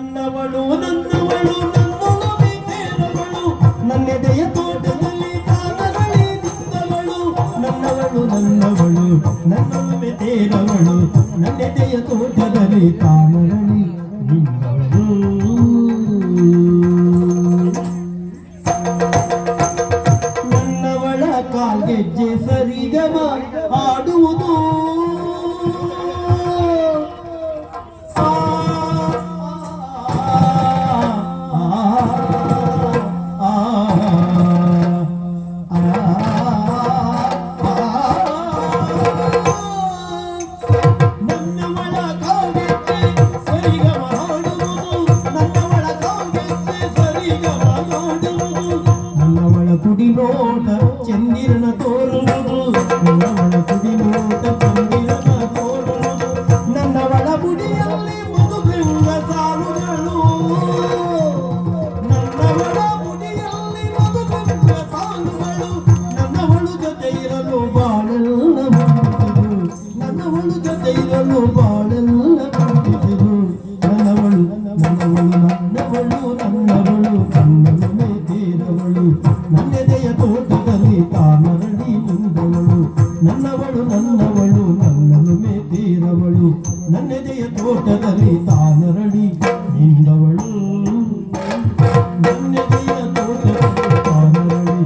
ನನ್ನವಳು ನನ್ನವಳು ನನ್ನವಳು ನನ್ನೆದೆಯ ತೋಟದಲ್ಲಿ ಕಾಲಗಳಿದ್ದವಳು ನನ್ನವಳು ನನ್ನವಳು ನನ್ನೊಮ್ಮೆ ತೇರವಳು. ನನ್ನೆದೆಯ ತೋಟದಲ್ಲಿ ಕಾಲಗಳು ನೋಟ ಚಂದಿರನ ತೋರುವುದು ನನ್ನವಳ ಕುಡಿ ನೋಟ ನನ್ನವಳ ಬುಡಿಯಲ್ಲಿ ಮಧುಬಿಂಬ ಸಾಲುಗಳು ನನ್ನವಳ ಬುಡಿಯಲ್ಲಿ ಮಧುಬಿಂಬ ಸಾಲುಗಳು ನನ್ನವಳು ಜೊತೆ ಇರಲು ಬಾಳೆಲ್ಲ ನನ್ನ ನನ್ನವಳು ಜೊತೆ ಇರಲು ಬಾಳೆಲ್ಲ ಎದೆಯ ತೋಟದಲ್ಲಿ ತಾಮರಡಿ ಮುಂದವಳು ನನ್ನವಳು ನನ್ನವಳು, ನನ್ನನ್ನು ಮೇತೀರವಳು ನನ್ನೆದೆಯ ತೋಟದಲ್ಲಿ ತಾನರಡಿ ನಿಂದವಳು. ನನ್ನೆದೆಯ ತೋಟದಲ್ಲಿ ತಾನರಡಿ